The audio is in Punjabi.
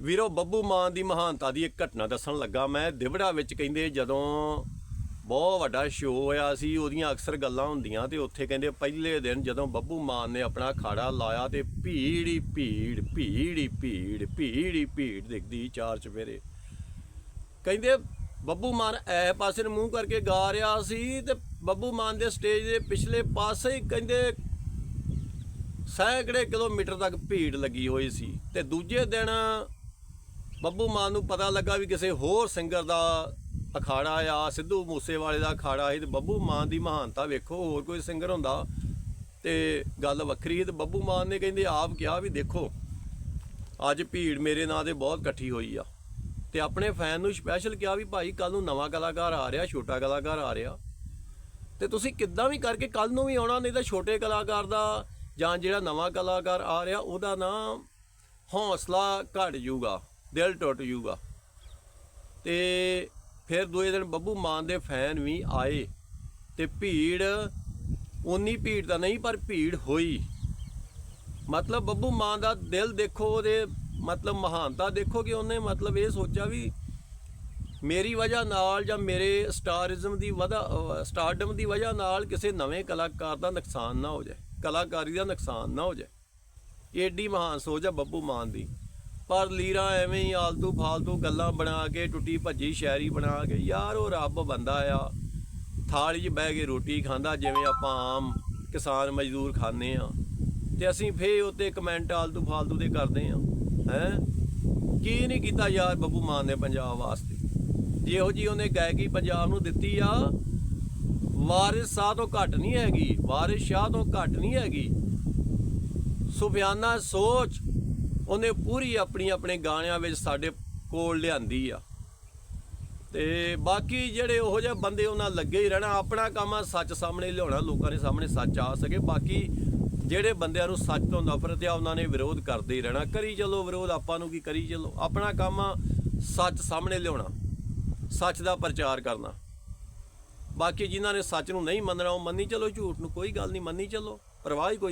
ਵੀਰੋ, ਬੱਬੂ ਮਾਨ ਦੀ ਮਹਾਨਤਾ ਦੀ ਇੱਕ ਘਟਨਾ ਦੱਸਣ ਲੱਗਾ ਮੈਂ। ਦਿਵੜਾ ਵਿੱਚ ਕਹਿੰਦੇ ਜਦੋਂ ਬਹੁਤ ਵੱਡਾ ਸ਼ੋਅ ਹੋਇਆ ਸੀ, ਉਹਦੀਆਂ ਅਕਸਰ ਗੱਲਾਂ ਹੁੰਦੀਆਂ ਤੇ ਉੱਥੇ ਕਹਿੰਦੇ ਪਹਿਲੇ ਦਿਨ ਜਦੋਂ ਬੱਬੂ ਮਾਨ ਨੇ ਆਪਣਾ ਖਾੜਾ ਲਾਇਆ ਤੇ ਭੀੜ ਹੀ ਭੀੜ ਭੀੜ ਭੀੜ ਭੀੜ ਹੀ ਭੀੜ ਦਿਖਦੀ ਚਾਰ ਚਫੇਰੇ। ਕਹਿੰਦੇ ਬੱਬੂ ਮਾਨ ਐ ਪਾਸੇ ਨੂੰ ਮੂੰਹ ਕਰਕੇ ਗਾ ਰਿਹਾ ਸੀ ਤੇ ਬੱਬੂ ਮਾਨ ਦੇ ਸਟੇਜ ਦੇ ਪਿਛਲੇ ਪਾਸੇ ਹੀ ਕਹਿੰਦੇ ਸੈਂਕੜੇ ਕਿਲੋਮੀਟਰ ਤੱਕ ਭੀੜ ਲੱਗੀ ਹੋਈ ਸੀ ਤੇ ਦੂਜੇ ਦਿਨ ਬੱਬੂ ਮਾਨ ਨੂੰ ਪਤਾ ਲੱਗਾ ਵੀ ਕਿਸੇ ਹੋਰ ਸਿੰਗਰ ਦਾ ਅਖਾੜਾ ਆ, ਸਿੱਧੂ ਮੂਸੇਵਾਲੇ ਦਾ ਅਖਾੜਾ ਸੀ, ਤੇ ਬੱਬੂ ਮਾਨ ਦੀ ਮਹਾਨਤਾ ਵੇਖੋ, ਹੋਰ ਕੋਈ ਸਿੰਗਰ ਹੁੰਦਾ। ਤੇ ਗੱਲ ਵੱਖਰੀ ਹੈ ਤੇ ਬੱਬੂ ਮਾਨ ਨੇ ਕਹਿੰਦੇ ਆਪ ਕਿਹਾ ਵੀ ਦੇਖੋ, ਅੱਜ ਭੀੜ ਮੇਰੇ ਨਾਂ ਤੇ ਬਹੁਤ ਇਕੱਠੀ ਹੋਈ ਆ। ਤੇ ਆਪਣੇ ਫੈਨ ਨੂੰ ਸਪੈਸ਼ਲ ਕਿਹਾ ਵੀ ਭਾਈ ਕੱਲ ਨੂੰ ਨਵਾਂ ਕਲਾਕਾਰ ਆ ਰਿਹਾ, ਛੋਟਾ ਕਲਾਕਾਰ ਆ ਰਿਹਾ। ਤੇ ਤੁਸੀਂ ਕਿੱਦਾਂ ਵੀ ਕਰਕੇ ਕੱਲ ਨੂੰ ਵੀ ਆਉਣਾ, ਨਹੀਂ ਤਾਂ ਛੋਟੇ ਕਲਾਕਾਰ ਦਾ ਜਾਂ ਜਿਹੜਾ ਨਵਾਂ ਕਲਾਕਾਰ ਆ ਰਿਹਾ, ਉਹਦਾ ਨਾ ਹੌਸਲਾ ਘਟ ਜਾਊਗਾ ਦਿਲ ਟੁੱਟ ਜੂਗਾ। ਤੇ ਫਿਰ ਦੂਏ ਦਿਨ ਬੱਬੂ ਮਾਨ ਦੇ ਫੈਨ ਵੀ ਆਏ ਤੇ ਭੀੜ ਉਨੀ ਭੀੜ ਤਾਂ ਨਹੀਂ, ਪਰ ਭੀੜ ਹੋਈ। ਮਤਲਬ ਬੱਬੂ ਮਾਨ ਦਾ ਦਿਲ ਦੇਖੋ, ਉਹਦੇ ਮਤਲਬ ਮਹਾਨਤਾ ਦੇਖੋ ਕਿ ਉਹਨੇ ਮਤਲਬ ਇਹ ਸੋਚਿਆ ਵੀ ਮੇਰੀ ਵਜ੍ਹਾ ਨਾਲ ਜਾਂ ਮੇਰੇ ਸਟਾਰਿਜ਼ਮ ਦੀ ਵਜ੍ਹਾ ਸਟਾਰਡਮ ਦੀ ਵਜ੍ਹਾ ਨਾਲ ਕਿਸੇ ਨਵੇਂ ਕਲਾਕਾਰ ਦਾ ਨੁਕਸਾਨ ਨਾ ਹੋ ਜਾਏ, ਕਲਾਕਾਰੀ ਦਾ ਨੁਕਸਾਨ ਨਾ ਹੋ ਜਾਏ। ਏਡੀ ਮਹਾਨ ਸੋਚ ਆ ਬੱਬੂ ਮਾਨ ਦੀ। ਪਰ ਲੀਰਾ ਐਵੇਂ ਹੀ ਆਲਤੂ ਫਾਲਤੂ ਗੱਲਾਂ ਬਣਾ ਕੇ ਟੁੱਟੀ ਭੱਜੀ ਸ਼ਾਇਰੀ ਬਣਾ ਕੇ, ਯਾਰ ਉਹ ਰੱਬ ਬੰਦਾ ਆ। ਥਾਲੀ 'ਚ ਬਹਿ ਕੇ ਰੋਟੀ ਖਾਂਦਾ, ਜਿਵੇਂ ਆਪਾਂ ਆਮ ਕਿਸਾਨ ਮਜ਼ਦੂਰ ਖਾਂਦੇ ਆ ਤੇ ਅਸੀਂ ਫੇਰ ਉੱਤੇ ਕਮੈਂਟ ਆਲਤੂ ਫਾਲਤੂ ਦੇ ਕਰਦੇ ਆ ਹੈ? ਕੀ ਨਹੀਂ ਕੀਤਾ ਯਾਰ ਬੱਬੂ ਮਾਨ ਨੇ ਪੰਜਾਬ ਵਾਸਤੇ? ਜਿਹੋ ਜੀ ਉਹਨੇ ਗਾਇਕੀ ਪੰਜਾਬ ਨੂੰ ਦਿੱਤੀ ਆ, ਵਾਰਿਸ ਸ਼ਾਹ ਤੋਂ ਘੱਟ ਨਹੀਂ ਹੈਗੀ, ਵਾਰਿਸ ਸ਼ਾਹ ਤੋਂ ਘੱਟ ਨਹੀਂ ਹੈਗੀ। ਸੁਫਿਆਨਾ ਸੋਚ ਉਹਨੇ ਪੂਰੀ ਆਪਣੀ ਆਪਣੇ ਗਾਣਿਆਂ ਵਿੱਚ ਸਾਡੇ ਕੋਲ ਲਿਆਂਦੀ ਆ। ਤੇ ਬਾਕੀ ਜਿਹੜੇ ਉਹੋ ਜਿਹੇ ਬੰਦੇ ਉਹਨਾਂ ਲੱਗੇ ਹੀ ਰਹਿਣਾ, ਆਪਣਾ ਕੰਮ ਆ ਸੱਚ ਸਾਹਮਣੇ ਲਿਆਉਣਾ, ਲੋਕਾਂ ਦੇ ਸਾਹਮਣੇ ਸੱਚ ਆ ਸਕੇ। ਬਾਕੀ ਜਿਹੜੇ ਬੰਦਿਆਂ ਨੂੰ ਸੱਚ ਤੋਂ ਨਫ਼ਰਤ ਆ, ਉਹਨਾਂ ਨੇ ਵਿਰੋਧ ਕਰਦੇ ਹੀ ਰਹਿਣਾ। ਕਰੀ ਚੱਲੋ ਵਿਰੋਧ, ਆਪਾਂ ਨੂੰ ਕੀ ਕਰੀ ਚੱਲੋ। ਆਪਣਾ ਕੰਮ ਆ ਸੱਚ ਸਾਹਮਣੇ ਲਿਆਉਣਾ, ਸੱਚ ਦਾ ਪ੍ਰਚਾਰ ਕਰਨਾ। ਬਾਕੀ ਜਿਨ੍ਹਾਂ ਨੇ ਸੱਚ ਨੂੰ ਨਹੀਂ ਮੰਨਣਾ, ਉਹ ਮੰਨੀ ਚੱਲੋ ਝੂਠ ਨੂੰ, ਕੋਈ ਗੱਲ ਨਹੀਂ, ਮੰਨੀ ਚੱਲੋ, ਪਰਵਾਹ ਹੀ ਕੋਈ